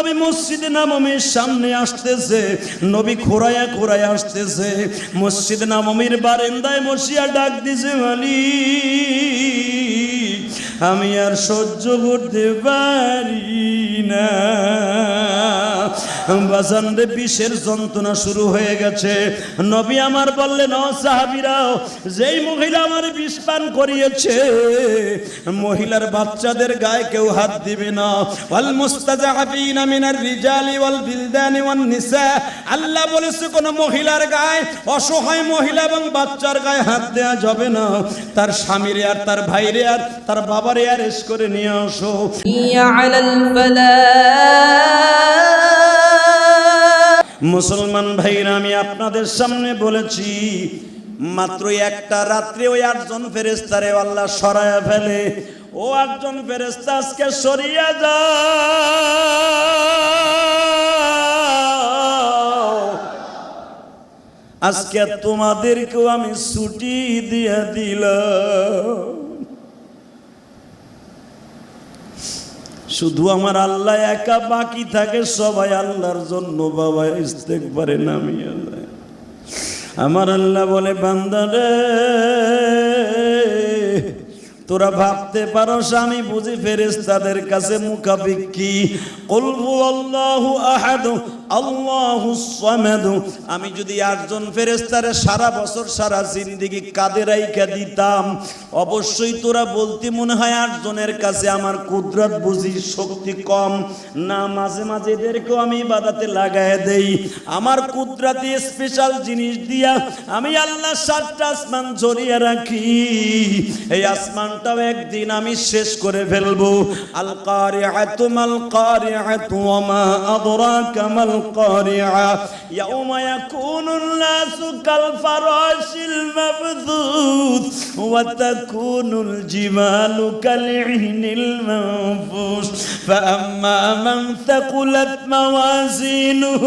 নবী মসজিদে নামমির সামনে আসতেছে, নবী খোরায়া খোরায়া আসতেছে, মসজিদ নামমির বারেন্দায় মসিয়া ডাক দিছে, মালি, আমি আর সহ্য করতে পারি না। বাজান বিষের যন্ত্রণা শুরু হয়ে গেছে। নবী আমার বললেন, ও সাহাবিরাও, যেই মহিলা আমার বিষ পান করিয়েছে, মহিলার বাচ্চাদের গায়ে কেউ হাত দিবে না। ওয়াল মুস্তাজাবিনা মিনার রিজালি ওয়াল বিলদানি ওয়ান নিসা। আল্লাহ বলেছে, কোন মহিলার গায়ে, অসহায় মহিলা এবং বাচ্চার গায়ে হাত দেয়া যাবে না। তার স্বামীর আর তার ভাইরে আর তার বাবারে আর এস করে নিয়ে আসো। ইয়া আলাল ফালা মুসলমান ভাইরা, আমি আপনাদের সামনে বলেছি, মাত্র একটা রাত্রে ওই আটজন ফেরেস্তারে আল্লাহ সরায়া ফেলে। ও আটজন ফেরেস্তা আজকে সরিয়া যাও। আজকে তোমাদেরকেও আমি ছুটি দিয়ে দিলাম। শুধু আমার আল্লাহ একা বাকি থাকে, সবাই আল্লাহর জন্য বাবা ইস্তেকবারে নামিয়ে যায় আমার আল্লাহ বলে বান্দারে তোরা ভাবতে পারো আমি বুঝি ফেরেস্তাদের কাছে মুখাপিক্ষি। কলবু আল্লাহ আহাদ, আল্লাহু আমি যদি আটজন ফেরেস্তারে সারা বছর সারা জিন্দিগি কাদের রাইখা দিতাম, অবশ্যই তোরা বলতে মনে হয় আটজনের কাছে আমার কুদরত বুঝি শক্তি কম। না, মাঝে মাঝে এদেরকেও আমি বাদাতে লাগায় দেই। আমার কুদরাতি স্পেশাল জিনিস দিয়া আমি আল্লাহ সাতটা আসমান জড়িয়ে রাখি। এই আসমানটাও একদিন আমি শেষ করে ফেলবো আল কারিআতু মাল কারিআতু ওয়া মা আদরাকা মাল কারিআ ইয়াউমা ইয়াকুনুন নাসু কাল ফারাশিল মাবথুথ ওয়া তাকুনুল জিবালু কাল ইহনিল মানফুশ فأما من ثقلت موازينه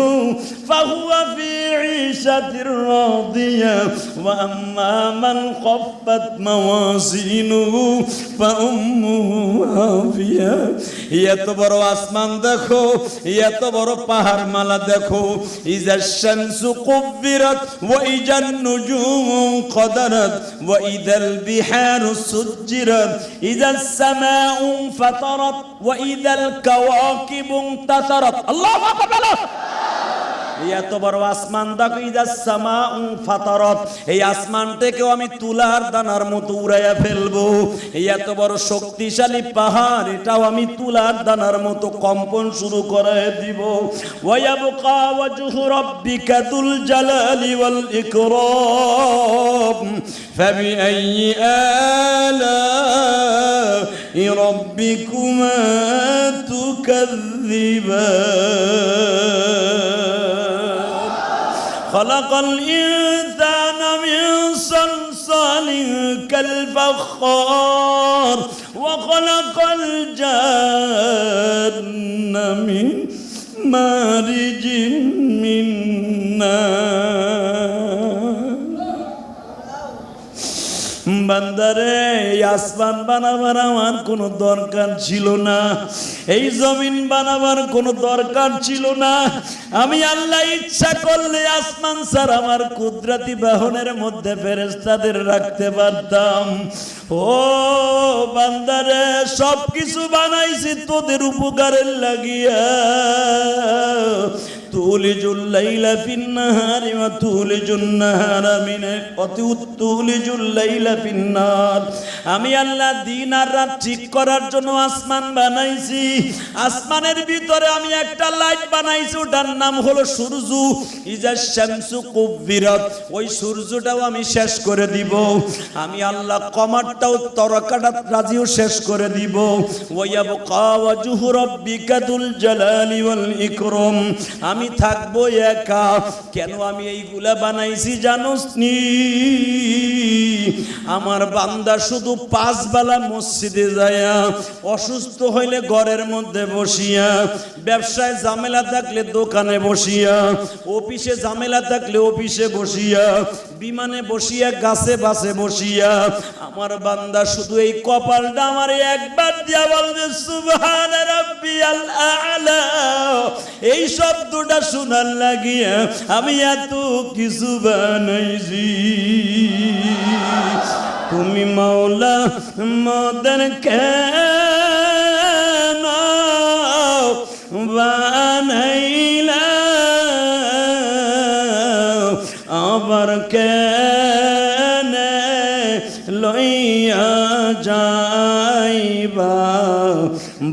فهو في عيشة راضية وأما من خفت موازينه فأمه هاوية এত বড় আসমান দেখো, এত বড় পাহাড় মালা দেখো। ইজা শামসু কুব্বিরাত ওয়া ইজান নুজুম কদারাত ওয়া ইদাল বিহারু সুজ্জিরাত। ইজা সামাউ ফাতারাত ওয়া ইদাল কাওয়াকিবু ইনতাসারাত আল্লাহু আকবার। এত বড় আসমান দেখো ইদা সামা ফাতারত এই আসমানটাকেও আমি তুলার দানার মতো উড়াইয়া ফেলবো এই এত বড় শক্তিশালী পাহাড় এটাও আমি তুলার দানার মতো কম্পন শুরু করে দিব ওয়ায়াবকা ওয়াজহু রাব্বিকা দুল জালালি ওয়াল ইকরাম فبأي آلاء ربكما تكذبان خلق الإنسان من صلصال كالفخار وخلق الجن من مارج من نار. বান্দারে, আসমান বানাবার আমার কোনো দরকার ছিল না। এই জমিন বানাবার কোনো দরকার ছিল না। আমি আল্লাহ ইচ্ছা করলে আসমান স্যার আমার কুদরাতি বাহনের মধ্যে ফেরেস্তাদের রাখতে পারতাম। ও বান্দারে সব কিছু বানাইছি তোদের উপকারের লাগিয়া। تولج الليل في النهار وتولج النهار من وتولج الليل في النار আমি আল্লাহ দিন আর রাত ঠিক করার জন্য আসমান বানাইছি আসমানের ভিতরে আমি একটা লাইট বানাইছি ওটার নাম হলো সূর্য ইজা শামসু কুব্বিরাত ওই সূর্যটাও আমি শেষ করে দিব আমি আল্লাহ কমারটাও তরকাটা রাজিও শেষ করে দিব ওয়ায়াবকা ওয়াজহু রাব্বিকা দুল জালালি ওয়াল ইকরাম আমি থাকব একা। কেন আমি এইগুলা বানাইছি জানোস নি? আমার বান্দা শুধু পাঁচ বেলা মসজিদে যায়া অসুস্থ হইলে ঘরের মধ্যে বসিয়া, ব্যবসায় ঝামেলা থাকলে দোকানে বসিয়া, অফিসে ঝামেলা থাকলে অফিসে বসিয়া, বিমানে বসিয়া, গাছে বাসে বসিয়া, আমার বান্দা শুধু এই কপালটা আমার একবার দিয়া বলবে, সুবহান রাব্বিয়াল আ'লা। এই শব্দটা শোনার লাগিয়া আমি এত কিছু বানাইছি। তুমি মাওলা মদন বানাইলা? আবার কেন লইয়া যাইবা?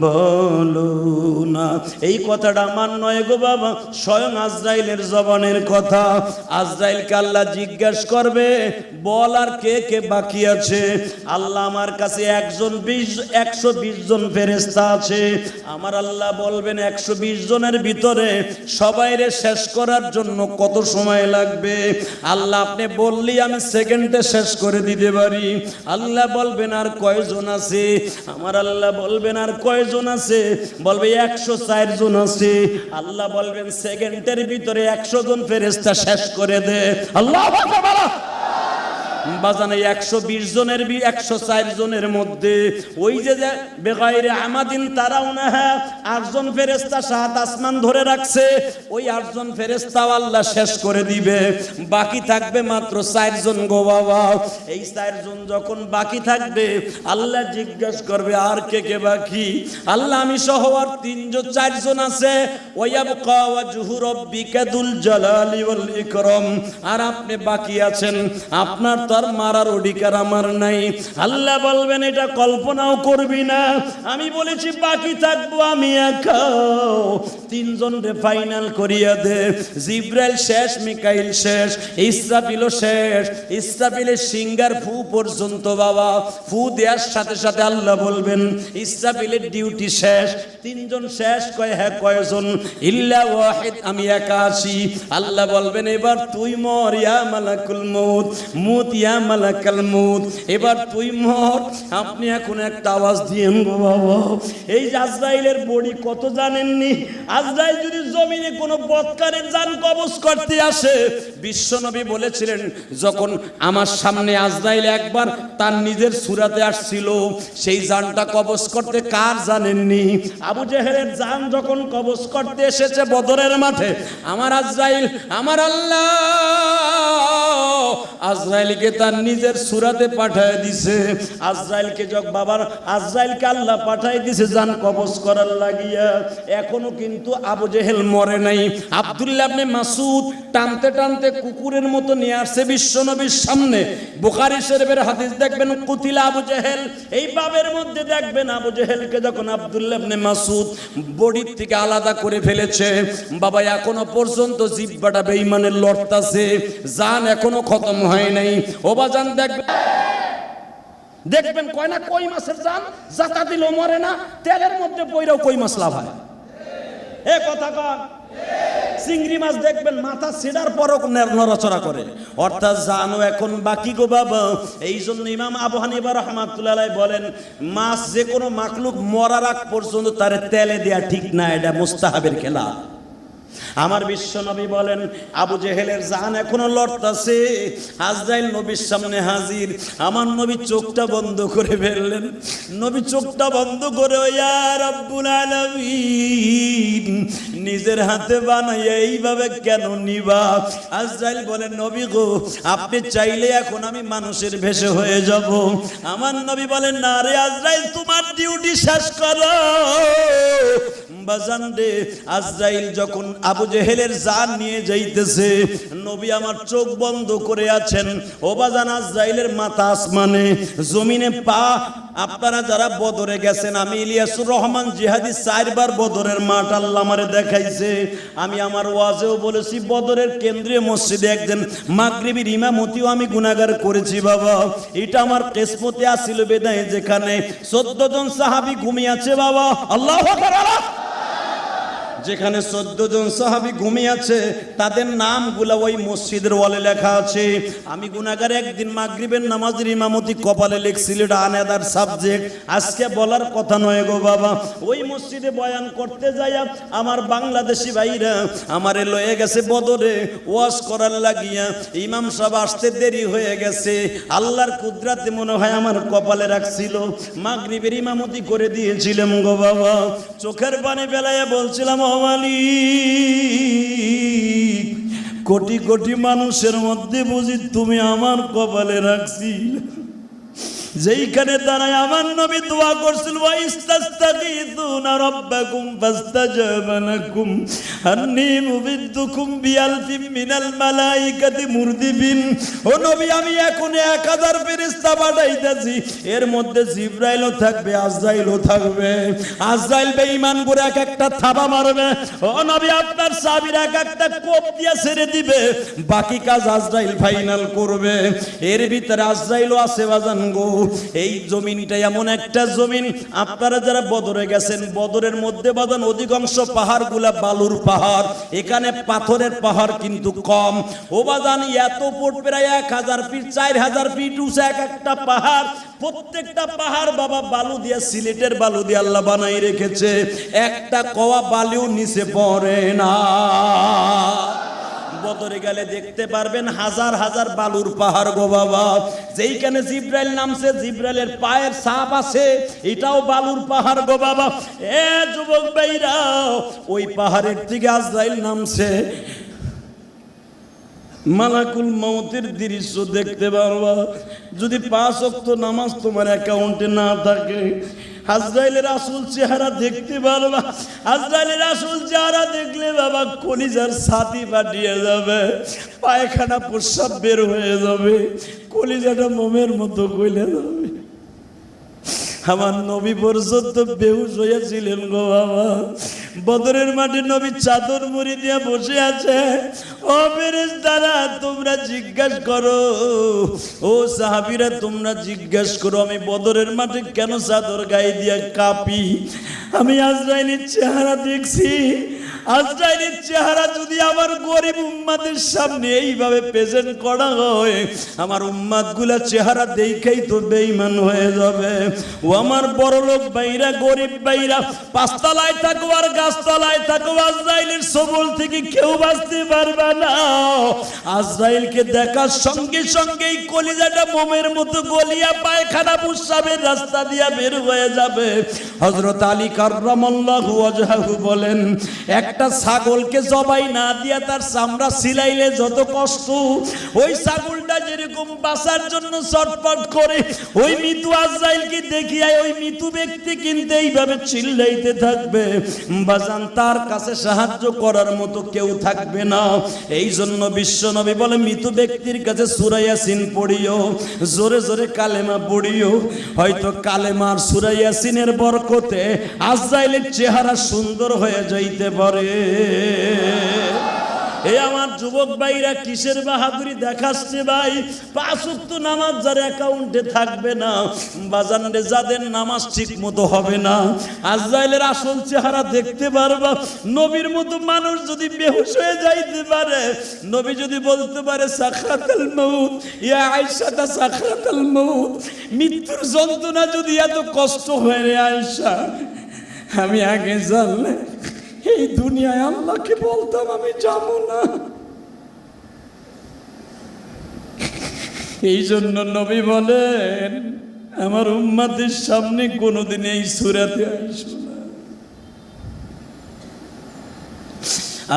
বলো এই কথাটা আমার নয় গো বাবা, স্বয়ং আজরাইলের জবানের কথা। আজরাইলকে আল্লাহ জিজ্ঞাসা করবে, বল আর কে কে বাকি আছে? আল্লাহ আমার কাছে একজন বিশ, একশো বিশ জন ফেরেস্তা আছে। আমার আল্লাহ বলবেন, একশো বিশ জনের ভিতরে সবাইরে শেষ করার জন্য কত সময় লাগবে? আল্লাহ আপনি বললি আমি সেকেন্ডে শেষ করে দিতে পারি। আল্লাহ বলবেন, আর কয়জন আছে? আমার আল্লাহ বলবেন, আর কয়জন আছে? বলবে, একশো চার জন আছে। আল্লাহ বলবেন সেকেন্ডের ভিতরে একশো জন ফেরেস্তা শেষ করে দে। আল্লাহ বাজানে একশো বিশ জনের একশো চার জনের মধ্যে। ওই যে বেগাইরে আমাদিন তারাও না হ্যাঁ আটজন ফেরেস্তা সাত আসমান ধরে রাখছে, ওই আটজন ফেরেস্তাও আল্লাহ শেষ করে দিবে। বাকি থাকবে মাত্র চারজন গো বাবা। এই চারজন যখন বাকি থাকবে, আল্লাহ জিজ্ঞাসা করবে, আর কে কে বাকি? আল্লাহ, আমি সহ আর তিনজন, চারজন আছে। ওয়াবকা ওয়াজহু রাব্বিকা দুল জালালি ওয়াল আর আপনি বাকি আছেন, আপনার তো আর মারার অধিকার আমার নাই। আল্লাহ বলবেন, এটা কল্পনাও করবি না। আমি বলেছি, বাকি থাকব আমি একা। তিনজন রে ফাইনাল করিয়া দে। জিব্রাইল শেষ, মিকাইল শেষ, ইসরাফিলও শেষ। ইসরাফিলের সিঙ্গার ফু পর্যন্ত, বাবা। ফু দেওয়ার সাথে সাথে আল্লাহ বলবেন, ইসরাফিলের ডিউটি শেষ। তিনজন শেষ, কয় হ্যাঁ কয়জন? ইল্লা ওয়াহিদ, আমি একা আছি। আল্লাহ বলবেন, এবার তুই মর, ইয়া মালাকুল মউত। মুত ইয়া মালাকাল এবার তুই মর। আপনি এখন একটা আওয়াজ দিয়েন গো বাবা। এই আজরাইলের বডি কত জানেননি? আজরাইল যদি জমিনে কোনো বৎকারের কবজ করতে আসে, বিশ্বনবী বলেছিলেন, যখন আমার সামনে আজরাইল একবার তার নিজের সুরাতে আসছিল, সেই জানটা কবজ করতে কার জানেননি? আবু জেহেলের জান যখন কবজ করতে এসেছে বদরের মাঠে, আমার আজরাইল, আমার আল্লাহ! আজরাইলকে তার নিজের সুরাতে পাঠায় দিছে। আজরাইলকে যক বাবার, আজরাইলকে আল্লাহ পাঠায় দিছে জান কবজ করার লাগিয়া। এখনও কিন্তু আবু জেহেল মরে নাই। আব্দুল্লাহ আপনি মাসুদ টানতে টানতে কুকুরের মতো নিয়ে আসছে বিশ্বনবীর সামনে। বুখারী শরীফের হাদিস দেখবেন, কুতিলা আবু জেহেল। এই বাবের মধ্যে দেখবেন আবু জেহেলকে যখন আব্দুল্লাহ আপনি মাসুদ বডির থেকে আলাদা করে ফেলেছে, বাবা এখনও পর্যন্ত জিব্বাটা বেঈমানের লড়তাছে, জান এখনও খতম হয় নাই। ওবাজান দেখবেন দেখবেন কয় না, কই মাছের জান জাতা দিল মরে না, তেলের মধ্যে পইরাও কই মাছ লাভ হয়? এ কথা কর চিংড়ি মাছ দেখবেন মাথা ছেড়ার পরও নে- নড়াচড়া করে। অর্থাৎ জানো এখন বাকি গো বাবা এই জন্য ইমাম আবু হানিফা রহমাতুল্লাহ বলেন, মাছ যে কোনো মাকলুক মরার আগ পর্যন্ত তার তেলে দেয়া ঠিক না, এটা মুস্তাহাবের খেলা। আমার বিশ্ব নবী বলেন, আবু জেহেলের জান এখনও লড়তাছে। আজরাইল নবীর সামনে হাজির। আমার নবী চোখটা বন্ধ করে ফেললেন। নবী চোখটা বন্ধ করে, "ও ইয়া রাব্বুল আলামিন, নিজের হাতে বানাই, এইভাবে কেন নিবা? আজরাইল বলেন, নবী গো, আপনি চাইলে এখন আমি মানুষের ভেসে হয়ে যাব। আমার নবী বলেন, না রে আজরাইল তোমার ডিউটি শেষ করো। বাজান রে আজরাইল যখন আবু জেহেলের জান নিয়ে যাইতেছে। নবী আমার চোখ বন্ধ করে আছেন। ও বাজান আজরাইলের মাথা আসমানে, জমিনে পা। আপনারা যারা বদরে গেছেন, আমি ইলিয়াসুর রহমান জিহাদি চারবার বদরের মাঠ আল্লাহ আমারে দেখাইছে। আমি আমার ওয়াজেও বলেছি, বদরের কেন্দ্রীয় মসজিদে একজন মাগরিবির ইমামতিও আমি গুনাগার করেছি, বাবা। এটা আমার কেসমতে আসছিল বেদায় যেখানে চোদ্দ জন সাহাবি ঘুমিয়ে আছে, বাবা। আল্লাহ যেখানে চোদ্দ জন সাহাবি ঘুমিয়ে আছে, তাদের নামগুলো ওই মসজিদের ওয়ালে লেখা আছে। আমি গুনাগার একদিন মাগরিবের নামাজের ইমামতি কপালে লিখছিল এটা আনেদার সাবজেক্ট। আজকে বলার কথা নয় গো বাবা। ওই মসজিদে বয়ান করতে যাইয়া আমার বাংলাদেশি ভাইরা আমারে লয়ে গেছে বদরে, ওয়াজ করার লাগিয়া। ইমাম সাহেব আসতে দেরি হয়ে গেছে। আল্লাহর কুদরাতে মনে হয় আমার কপালে রাখছিল। মাগরিবের ইমামতি করে দিয়েছিলাম গো বাবা। চোখের পানি বেলায় বলছিলাম মালিক। কোটি কোটি মানুষের মধ্যে বুঝি তুমি আমার কপালে রাখছিল যেইখানে দাঁড়ায় আমার নবী দোয়া করছিল ও নবী, আমি এখন 1000 ফেরেশতা পাঠাইতাছি। এর মধ্যে জিবরাইলও থাকবে থাকবে। আজরাইল করে এক একটা থাবা মারবে। নবী, আপনার সাবির এক একটা কোপ দিয়া ছেড়ে দিবে। বাকি কাজ আজরাইল ফাইনাল করবে। এর ভিতরে আজরাইলও আছে, বাজান গো। এই জমিনটা এমন একটা জমিন। আপনারা যারা বদরে গেছেন, বদরের মধ্যে বাজান অধিকাংশ পাহাড়গুলা বালুর পাহাড়। এখানে পাথরের পাহাড় কিন্তু কম। ও বাজান, এত ফুট প্রায় এক হাজার ফিট, চার হাজার ফিট উঁচা এক একটা পাহাড়। প্রত্যেকটা পাহাড় বাবা বালু দিয়ে, সিলেটের বালু দিয়ে আল্লাহ বানাই রেখেছে। একটা কওয়া বালিও নিচে পড়ে না। বদরে গেলে দেখতে পারবেন হাজার হাজার বালুর পাহাড় গো বাবা। যেইখানে জিব্রাইল নামছে, জিব্রাইলের পায়ের সাপ আছে, এটাও বালুর পাহাড় গো বাবা। এ যুবক ভাইরা, ওই পাহাড়ের থেকে আজরাইল নামছে। মালাকুল মৌতের দৃশ্য দেখতে পারবা। যদি পাঁচ অক্ত নামাজ তোমার অ্যাকাউন্টে না থাকে আজরাইলের আসল চেহারা দেখতে পারবা আজরাইলের আসল চেহারা দেখলে বাবা কলিজার ছাতি পাঠিয়ে যাবে, পায়খানা প্রস্রাব বের হয়ে যাবে, কলিজাটা মোমের মতো কইলে যাবে। আমার নবী পর্যন্ত বেহুশ হইয়াছিলেন গো বাবা। বদরের মাঠে নবী চাদর মুড়ি দিয়ে বসে আছে। ও বেরেস দ্বারা তোমরা জিজ্ঞাসা করো। ও সাহাবিরা, তোমরা জিজ্ঞাসা করো, আমি বদরের মাঠে কেন চাদর গায়ে দিয়ে কাঁপি? আমি আজরাইলের চেহারা দেখছি। আজরাইলের চেহারা যদি আমার গরিব উম্মাদের সামনে এইভাবে প্রেজেন্ট করা হয়, আমার উম্মাদগুলা চেহারা দেখেই তো বেইমান হয়ে যাবে। ও আমার বড় লোক বাইরা গরিব বাইরা পাঁচতলায় থাকো আর গাছতলায় থাকো আজরাইলের সবল থেকে কেউ বাঁচতে পারবে না। আজরাইলকে দেখার সঙ্গে সঙ্গেই কলিজাটা মোমের মতো গলিয়া পায়খানা পুষাবের রাস্তা দিয়া বের হয়ে যাবে। হজরত আলী কার্রামাল্লাহু ওয়াজহাহু বলেন একটা ছাগলকে জবাই না দিয়া তার চামড়া সিলাইলে যত কষ্ট, ওই ছাগলটা যেরকম বাঁচার জন্য ছটপট করে, ওই মৃত্যু আজরাইলকে দেখিয়া ওই মৃত্যু ব্যক্তি কিন্তু এইভাবে চিল্লাইতে থাকবে। বাজান, তার কাছে সাহায্য করার মতো কেউ থাকবে না। এই জন্য বিশ্ব নবী বলে, মৃত ব্যক্তির কাছে সুরাইয়াসিন পড়িও, জোরে জোরে কালেমা পড়িও। হয়তো কালেমার সুরাইয়াসিনের বরকতে আজরাইলের চেহারা সুন্দর হয়ে যাইতে পারে। এ আমার যুবক ভাইরা কিসের বাহাদুরি দেখাচ্ছে ভাই? পাঁচ উক্ত নামাজ যার অ্যাকাউন্টে থাকবে না, বাজানে যাদের নামাজ ঠিক মতো হবে না। আজরাইলের আসল চেহারা দেখতে পারবা, নবীর মতো মানুষ যদি বেহুশ হয়ে যাইতে পারে, নবী যদি বলতে পারে, সাখরাতাল মউত ইয়া আয়েশাতা সাখরাতাল মউত। মৃত্যুর যন্ত্রণা যদি এত কষ্ট হয় রে আয়েশা, আমি আগে জানলে এই দুনিয়ায় আল্লাহকে বলতাম আমি যাব না। এই জন্য নবী বলেন, আমার উম্মাদের সামনে কোনোদিন এই সুরাতে আইসো না।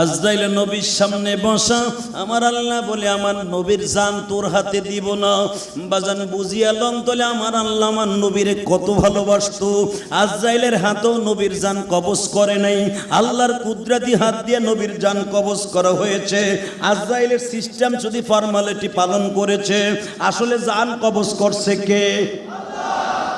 আজরাইল নবীর সামনে বসা, আমার আল্লাহ বলে, আমার নবীর জান তোর হাতে দিব না। বাজান বুঝিয়া লন তলে, আমার আল্লাহ, আমার নবীর কত ভালোবাসতো। আজরাইলের হাতেও নবীর জান কবজ করে নাই। আল্লাহর কুদরাতি হাত দিয়ে নবীর জান কবজ করা হয়েছে। আজরাইলের সিস্টেম যদি ফর্মালিটি পালন করেছে, আসলে জান কবজ করছে কে?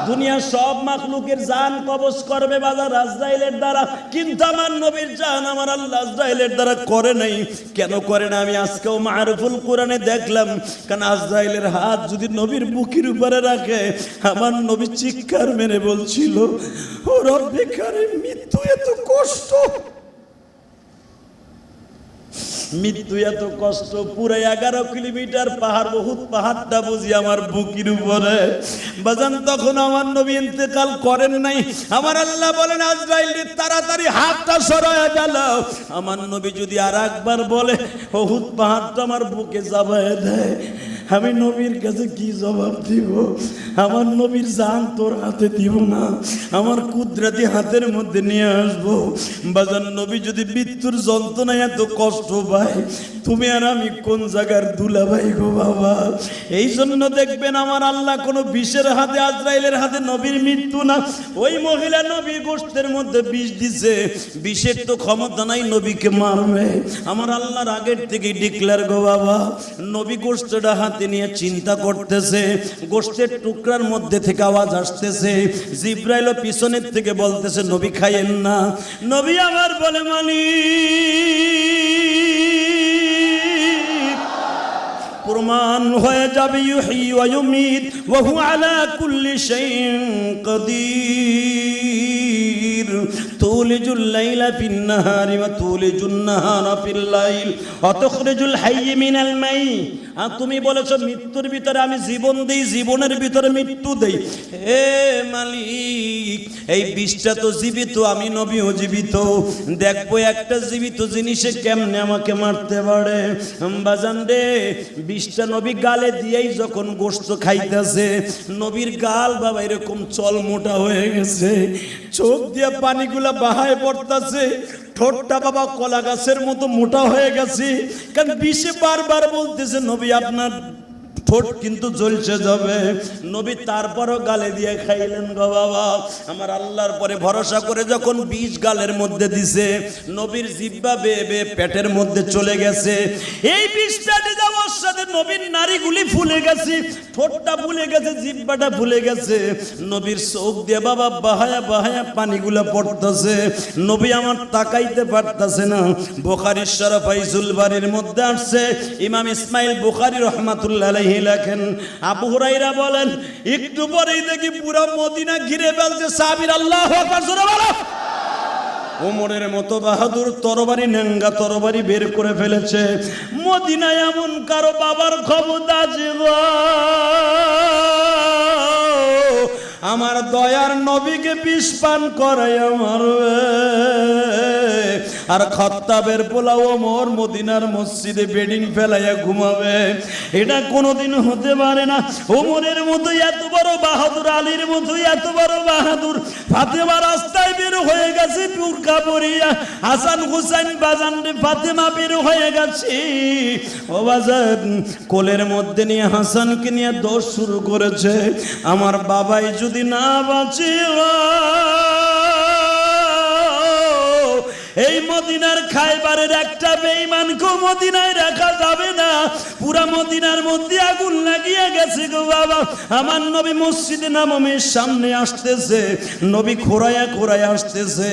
দুনিয়ার সব মাখলুকের জান কবজ করবে বাজার আজরাইলের দ্বারা। কিন্তু আমার নবীর জান আমার আল্লাহ আজরাইলের দ্বারা করে নাই। কেন করে না আমি আজকেও মারুফুল কোরআনে দেখলাম। কারণ আজরাইলের হাত যদি নবীর বুকের উপরে রাখে আমার নবী চিৎকার মেরে বলছিল ও রব্বে কারিম, মৃত্যু এত কষ্ট। মৃত্যু এত কষ্ট পুরো এগারো কিলোমিটার পাহাড়, বহুত পাহাড়টা বুঝি আমার বুকির উপরে। বাজান, তখন আমার নবী ইন্তেকাল করেন নাই। আমার আল্লাহ বলেন, আজরাইল তাড়াতাড়ি হাতটা সরায় গেল। আমার নবী যদি আর একবার বলে বহুত পাহাড়টা আমার বুকে যাবে দেয় আমি নবীর কাছে কি জবাব দিব? আমার নবীর জান তোর হাতে দিব না। আমার কুদরাতি হাতের মধ্যে নিয়ে আসব। বাজান, নবী যদি মৃত্যুর যন্ত্রণায় এত কষ্ট পায়, তুমি আর আমি কোন জায়গার দুলাভাই গো বাবা? এই জন্য দেখবেন আমার আল্লাহ কোনো বিষের হাতে, আজরাইলের হাতে নবীর মৃত্যু না। ওই মহিলা নবীর গোষ্ঠের মধ্যে বিষ দিছে। বিষের তো ক্ষমতা নাই, নবীকে মারবে। আমার আল্লাহর আগের থেকে ডিক্লার গো বাবা, নবী গোষ্ঠটা হাতে নিয়ে চিন্তা করতেছে, গোষ্ঠের টুকরার মধ্যে থেকে আওয়াজ আসতেছে। জিব্রাইল পিছনের থেকে বলতেছে, নবী খাইয়েন না। নবী আমার বলে মানি প্রমাণ হয়ে যাবে, ইউহি ওয়া ইউমিত, ওয়া হুয়া আলা কুল্লি শাইইন ফিন নাহারি ওয়া তুলিজুন নাহারা ফিল লাইল ওয়া তুখরিজুল হাইয়্য মিনাল মাই আর তুমি বলেছ মৃত্যুর ভিতরে আমি জীবন দেই, জীবনের ভিতরে মৃত্যু দেই। হে মালিক, এই বিষটা তো জীবিত, আমি নবীও জীবিত। দেখব একটা জীবিত জিনিসে কেমনে আমাকে মারতে পারে। বাজান রে, বিষটা নবী গালে দিয়েই যখন গোস্ত খাইতেছে, নবীর গাল বাবা এরকম চল মোটা হয়ে গেছে। চোখ দিয়ে পানিগুলা বাহায় পড়তাছে। ঠোঁটটা বাবা কলা গাছের মতো মোটা হয়ে গেছে। কারণ বিষে বারবার বলতেছে নবী আপনার ঠোঁট কিন্তু জ্বলছে যাবে। নবী তারপরও গালে দিয়ে খাইলেন গো বাবা। আমার আল্লাহর পরে ভরসা করে যখন বিষ গালের মধ্যে দিছে, নবীর জিব্বা বেয়ে বেয়ে পেটের মধ্যে চলে গেছে। এই বিষটা দিয়ে যাওয়ার সাথে নবীর নারীগুলি ফুলে গেছে, ঠোঁটটা ফুলে গেছে জিব্বাটা ফুলে গেছে। নবীর চোখ দিয়ে বাবা বাহায়া বাহায়া পানিগুলো পড়তেছে। নবী আমার তাকাইতে পারতাছে না। বোখারির শরফাইজুল বাড়ির মধ্যে আসছে, ইমাম ইসমাইল বুখারি রহমাতুল্লাহ আলাইহি লেখেন, আবু হুরাইরা বলেন, একটু পরেই দেখি পুরো মদিনা ঘিরে ফেলছে সাবির আল্লাহ ওমরের মতো বাহাদুর তরবারি, নেঙ্গা তরবারি বের করে ফেলেছে। মদিনায় এমন কারও বাবার ক্ষমতা জীব আমার দয়ার নবীকে বিষ পান করাই আমার আর খত্তাবের পোলাও ওমর মদিনার মসজিদে বেডিং ফেলাইয়া ঘুমাবে। এটা কোনোদিন হতে পারে না। ওমরের মতো এত বড় বাহাদুর, আলীর মতো এত বড় বাহাদুর। ফাতেমা রাস্তায় বের হয়ে গেছে বুরকা পরিয়া। হাসান হুসাইন বাজান ফাতেমা বের হয়ে গেছে। ও বাজান, কোলের মধ্যে নিয়ে হাসানকে নিয়ে দোষ শুরু করেছে। আমার বাবাই যদি না বাঁচে এই মদিনার খাইবারের একটা বেঈমানকে মদিনায় রাখা যাবে না। পুরা মদিনার মধ্যে আগুন লাগিয়ে গেছে গো বাবা। আমার নবী মসজিদে নামমের সামনে আসতেছে। নবী খোরায়া খোরায়া আসতেছে।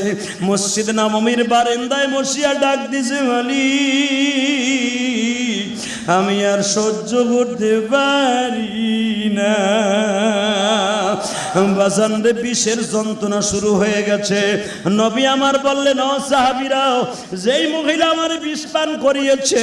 মসজিদ নামমির বারেন্দায় মসিয়া ডাক দিছে মালিক আমি আর সহ্য করতে পারি না। বাজান রে, বিষের যন্ত্রণা শুরু হয়ে গেছে। নবী আমার বললেন, ও সাহাবিরাও, যেই মহিলা আমার বিষ করিয়েছে,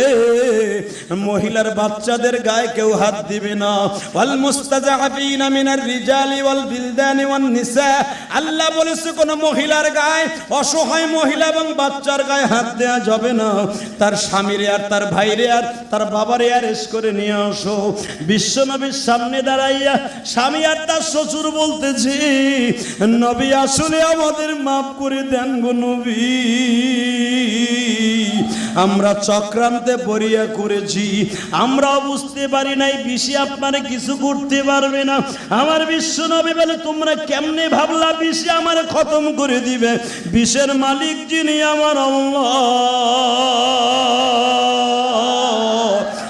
মহিলার বাচ্চাদের গায়ে কেউ হাত দিবে না। ওয়াল মুস্তাজাফিনা মিনার রিজালি ওয়াল বিলদানি ওয়ান নিসা। আল্লাহ বলেছে, কোন মহিলার গায়ে, অসহায় মহিলা এবং বাচ্চার গায়ে হাত দেওয়া যাবে না। তার স্বামীরে আর তার ভাইরে আর তার বাবারে আর এস করে নিয়ে আসো। বিশ্বনবীর সামনে দাঁড়াইয়া স্বামী আর তার শ্বশুর বলতেছি, নবী, আসলে আমাদের মাফ করে দেন গো নবী। আমরা চক্রান্তে পরিয়া করেছি। আমরা বুঝতে পারি নাই বেশি আপনারা কিছু করতে পারবে না। আমার বিশ্ব নবী বলে, তোমরা কেমনে ভাবলা বেশি আমার খতম করে দিবে? বিষের মালিক যিনি আমার আল্লাহ।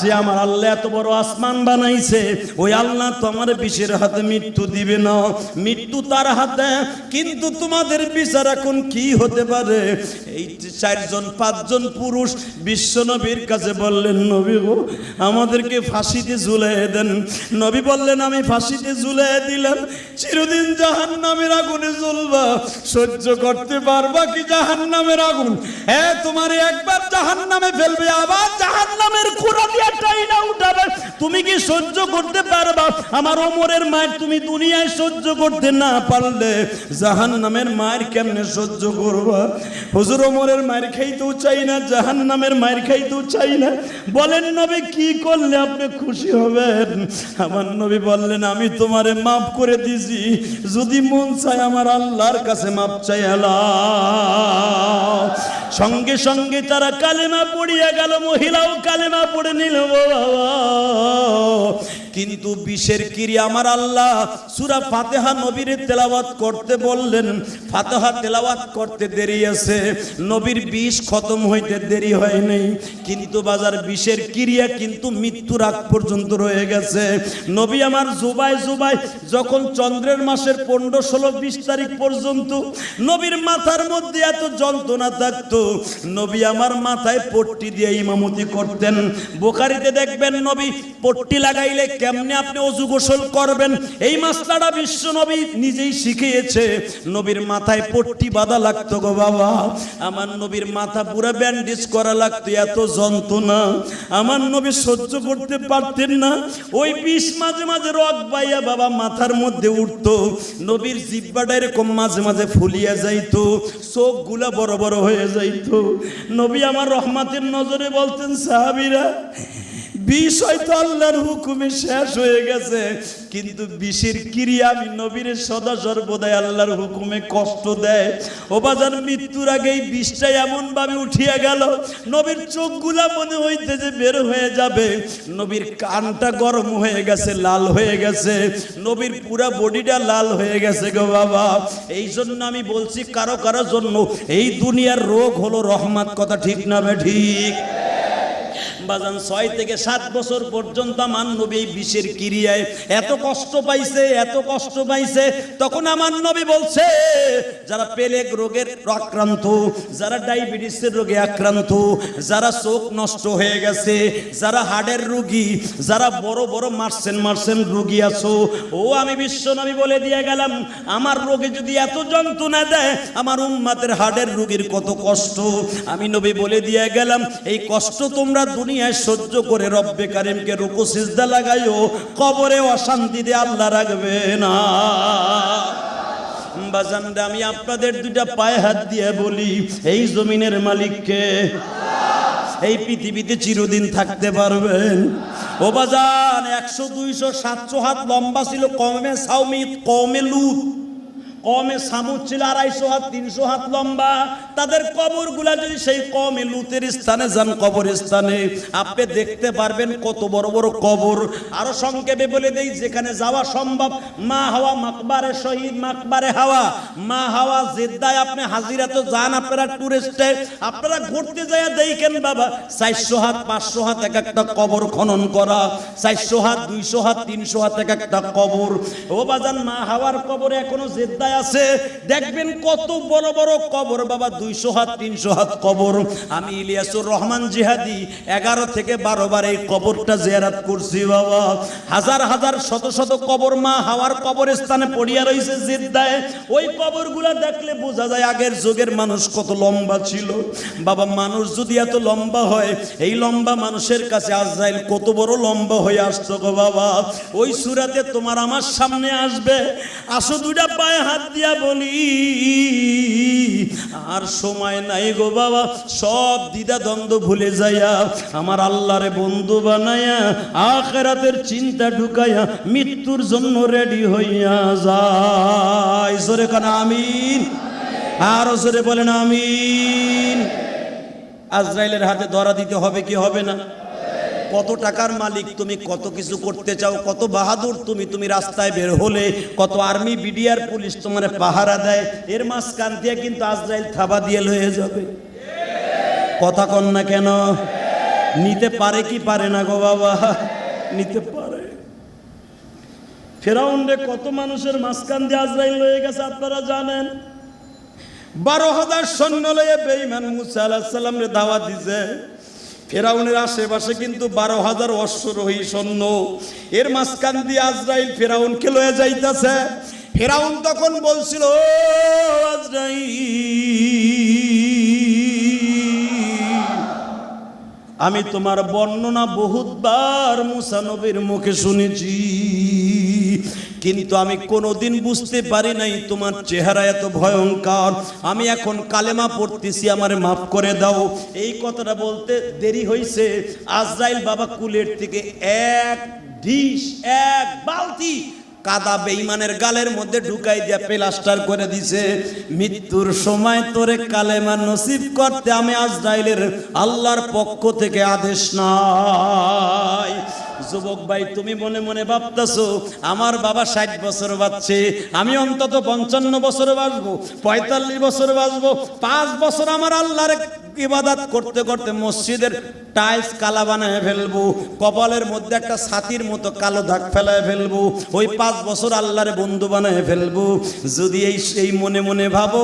যে আমার আল্লাহ এত বড় আসমান বানাইছে, ওই আল্লাহ তো আমার বিষের হাতে মৃত্যু দিবে না। মৃত্যু তার হাতে, কিন্তু তোমাদের বিচার এখন কি হতে পারে? এই চারজন, পাঁচজন পুরুষ বিশ্ব নবীর কাছে বললেন, নবী গো, আমাদেরকে ফাঁসিতে ঝুলাই দেন। নবী বললেন, আমি ফাঁসিতে ঝুলাই দিলাম, চিরদিন জাহান নামের আগুনে জ্বলবা। সহ্য করতে পারবা কি জাহান নামের আগুন? হ্যাঁ তোমার একবার জাহান নামে ফেলবে, আবার জাহান নামের খুঁড়া দিয়ে টাইনা উঠাবে। তুমি কি সহ্য করতে পারবা? আমার ওমরের মায়ের তুমি দুনিয়ায় সহ্য করতে না পারলে জাহান নামের মায়ের কেমনে সহ্য করবা? হুজুর ওমরের মায়ের খাইতেও চাই না জাহান নামের মায়ের খাইতেও চাই না। বলেন নবী, কি করলে আপনি খুশি হবেন? আমার নবী বললেন, আমি তোমারে মাফ করে দিছি। যদি মন চায় আমার আল্লাহর কাছে মাপ চাই, আল্লাহ। সঙ্গে সঙ্গে তারা কালেমা পড়িয়া গেল মহিলাও কালেমা পড়ে নিল বাবা। কিন্তু বিষের কিরি আমার আল্লাহ সুরা ফাতেহা নবীর তেলাওয়াত করতে বললেন। ফাতেহা তেলাওয়াত করতে দেরি আছে। নবীর বিষ খতম হইতে দেরি হয় নাই। কিন্তু বাজার বিষের ক্রিয়া কিন্তু মৃত্যুর আগ পর্যন্ত রয়ে গেছে। নবী আমার জুবাই জুবাই যখন চন্দ্রের মাসের পনেরো, ষোলো, বিশ তারিখ পর্যন্ত নবীর মাথার মধ্যে এত যন্ত্রণা থাকতো, নবী আমার মাথায় পট্টি দিয়ে ইমামতি করতেন। বোকারিতে দেখবেন নবী পট্টি লাগাইলে কেমনে আপনি অজু গোসল করবেন? এই মাসলাটা বিশ্ব নবী নিজেই শিখিয়েছে। নবীর মাথায় পট্টি বাঁধা লাগতো গো বাবা। আমার নবীর মাথা পুরো ব্যান্ডেজ করা লাগতো, এত যন্ত্রণা। আমার নবী সহ্য করতে পারতেন না। ওই বিষ মাঝে মাঝে রক বাইয়া বাবা মাথার মধ্যে উঠতো। নবীর জিব্বাটা এরকম মাঝে মাঝে ফুলিয়া যাইতো। চোখগুলা বড় বড় হয়ে যাইতো। নবী আমার রহমাতের নজরে বলতেন, সাহাবিরা বিষ হয়তো আল্লাহর হুকুমে শেষ হয়ে গেছে, কিন্তু বিষের ক্রিয়া আমি নবীর সদা সর্বদাই আল্লাহর হুকুমে কষ্ট দেয়। ও বাজার মৃত্যুর আগেই বিষটা এমন ভাবে উঠিয়া গেল, নবীর চোখগুলা মনে হইতে যে বের হয়ে যাবে। নবীর কানটা গরম হয়ে গেছে, লাল হয়ে গেছে, নবীর পুরা বডিটা লাল হয়ে গেছে গো বাবা। এই জন্য আমি বলছি, কারও কারও জন্য এই দুনিয়ার রোগ হলো রহমাত, কথা ঠিক না ঠিক? বাজান ছয় থেকে সাত বছর পর্যন্ত আমার নবী বিষের ক্রিয়ায় এত কষ্ট পাইছে, এত কষ্ট পাইছে। তখন আমার নবী বলছে, যারা পেলেক রোগের আক্রান্ত, যারা ডায়াবেটিসের রোগে আক্রান্ত, যারা চোখ নষ্ট হয়ে গেছে, যারা হার্টের রোগী, যারা বড় বড় মারছেন মারছেন রোগী আছো, ও আমি বিশ্ব নবী বলে দিয়ে গেলাম, আমার রোগে যদি এত যন্ত্রণা দেয়, আমার উম্মাতের হার্টের রোগীর কত কষ্ট। আমি নবী বলে দিয়ে গেলাম, এই কষ্ট তোমরা দুনিয়ায় সহ্য করে রব্বে কারিমকে রুকু, সিজদা লাগাইও, কবরে অশান্তিতে আল্লাহ রাখবে না। বাজানরা আমি আপনাদের দুইটা পায়ে হাত দিয়ে বলি, এই জমিনের মালিককে এই পৃথিবীতে চিরদিন থাকতে পারবেন ও বাজান, একশো, দুইশো, সাতশো হাত লম্বা ছিল, কমে সাউমিত কমে লুত। কমে সামুদ ছিল আড়াইশো হাত, তিনশো হাত লম্বা। তাদের কবরগুলা যদি সেই কমে লুতের স্থানে যান কবর স্থানে আপনি দেখতে পারবেন কত বড় বড় কবর। আরও সংক্ষেপে বলে দেই, যেখানে যাওয়া সম্ভব, মা হাওয়া মাকবারে শহীদ, মাকবারে হাওয়া। মা হাওয়া জেদ্দায় আপনি হাজিরা তো যান, আপনারা টুরিস্টে আপনারা ঘুরতে যায় দেখেন বাবা, চারশো হাত, পাঁচশো হাত এক একটা কবর খনন করা। চারশো হাত, দুইশো হাত, তিনশো হাত এক একটা কবর। ও বাজান, মা হাওয়ার কবরে এখনও জেদ্দায় আছে। দেখবেন কত বড় বড় কবর, বাবা, দুইশো হাত, তিনশো হাত কবর। আমি ইলিয়াসুর রহমান জিহাদি, এগারো থেকে বারো বার এই কবরটা জিয়ারাত করছি, বাবা। হাজার হাজার শত শত কবর মা হাওয়ার কবর স্থানে পড়িয়া রয়েছে জিদ্দায়। ওই কবরগুলা দেখলে বোঝা যায় আগের যুগের মানুষ কত লম্বা ছিল। বাবা, মানুষ যদি এত লম্বা হয়, এই লম্বা মানুষের কাছে আজরাইল কত বড় লম্বা হয়ে আসতো গো, বাবা। ওই সুরাতে তোমার আমার সামনে আসবে। আসো দুইটা পায়ে হাত দিয়া বলি, আর সময় নাই গো বাবা, সব দ্বিধা দ্বন্দ্ব ভুলে যাইয়া আমার আল্লাহরে বন্ধু বানায়া আখেরাতের চিন্তা ঢুকাইয়া মৃত্যুর জন্য রেডি হইয়া যায় জোরে কানা, আমিন। আর জোরে বলেন, আমিন। আজরাইলের হাতে ধরা দিতে হবে কি হবে না? কত টাকার মালিক, তুমি কত কিছু করতে চাও, কত বাহাদুর তুমি তুমি রাস্তায় বের হলে, কত আর্মি, বিডিআর, পুলিশ তোমার পাহারা দেয়, এর মাঝখান দিয়ে কিন্তু আজরাইল থাবা দিয়ে লয়ে যাবে। কথা কন না কেন? নিতে পারে কি পারে না গো বাবা? নিতে পারে। ফেরাউন্ডে কত মানুষের মাঝখান দিয়ে আজরাইল হয়ে গেছে, আপনারা জানেন? বারো হাজার সৈন্য লয়ে বেইমান মুসা আলাহ সাল্লাম রে দাওয়াত দিছে। ফেরাউনের আশেপাশে কিন্তু বারো হাজার অশ্বরোহী সৈন্য। এর মাঝখান দিয়ে আজরাইল ফেরাউনকে লয়ে যাইতেছে। ফেরাউন তখন বলছিল, "ও আজরাইল, আমি তোমার বর্ণনা বহুতবার মুসানবীর মুখে শুনেছি। কিন্তু আমি কোনোদিন বুঝতে পারি নাই তোমার চেহারা এত ভয়ঙ্কর। আমি এখন কালেমা পড়তেছি, আমারে মাফ করে দাও। এই কথাটা বলতে দেরি হয়েছে আজরাইল বাবা কুলের থেকে এক ঢিস এক বালতি কাদা বেইমানের গালের মধ্যে ঢুকাই দিয়া প্লাস্টার করে দিছে। মৃত্যুর সময় তোরে কালেমা নসিব করতে আমি আজরাইলের আল্লাহর পক্ষ থেকে আদেশ নাই। যুবক ভাই, তুমি মনে মনে ভাবতেছো, আমার বাবা ষাট বছর বাঁচছে, আমি অন্তত পঞ্চান্ন বছর বাঁচবো, পঁয়তাল্লিশ বছর বাঁচবো, পাঁচ বছর আমার আল্লাহর ইবাদাত করতে করতে মসজিদের টাইলস কালা বানায় ফেলব, কপালের মধ্যে একটা ছাতির মতো কালো দাগ ফেলায় ফেলব, ওই পাঁচ বছর আল্লাহর বন্ধু বানায় ফেলব, যদি এই সেই মনে মনে ভাবো,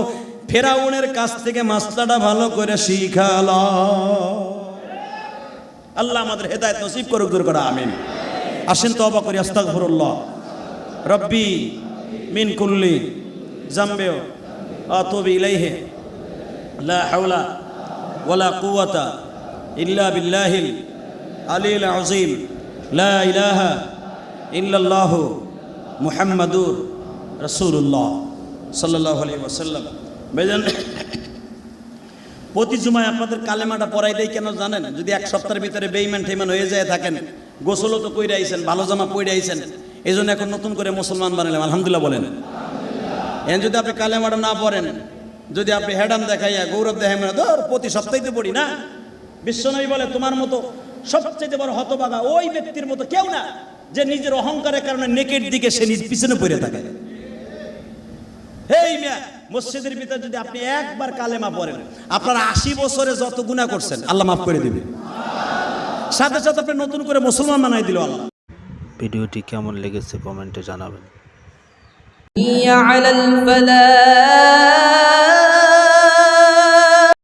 ফেরাউনের কাছ থেকে মাসলাটা ভালো করে শিখাল আল্লাহ আমাদের হেদায়ত নসিব করুক দূর করা আমিন। আসেন তো অবা করি, আস্তাগফিরুল্লাহ। রব্বি মিন কুল্লি জাম্বেও আতুবু ইলাইহি। লা হাওলা ওয়ালা কুওয়াতা ইল্লা বিল্লাহিল আলিল আযীম। লা ইলাহা ইল্লাল্লাহ মুহাম্মাদুর রাসূলুল্লাহ সাল্লাল্লাহু আলাইহি ওয়াসাল্লাম। বেজান প্রতি জুমায় আপনাদের কালেমাটা পড়াই দেয় কেন জানেন? যদি এক সপ্তাহের ভিতরে বেইমান ঠেমান হয়ে যায় থাকেন, গোসলও তো কইরে আইছেন, ভালো জামা পইরে আইছেন এই জন্য এখন নতুন করে মুসলমান বানালাম আলহামদুলিল্লাহ বলেন। এখন যদি আপনি কালেমাটা না পড়েন, যদি আপনি হেডাম দেখাইয়া গৌরব দেখাই মানে ধর, প্রতি সপ্তাহে তো পড়ি না। বিশ্বনবী বলে, তোমার মতো সবচেয়ে বড় হতবাগা ওই ব্যক্তির মতো কেউ না, যে নিজের অহংকারের কারণে নেকের দিকে সে নিজ পিছনে পড়ে থাকে। এই মসজিদের ভিতরে যদি আপনি একবার কালেমা পড়েন আপনার আশি বছরে যত গুণা করছেন আল্লাহ মাফ করে দিবে। সাথে সাথে আপনি নতুন করে মুসলমান বানাই দিল আল্লাহ। ভিডিওটি কেমন লেগেছে কমেন্টে জানাবেন।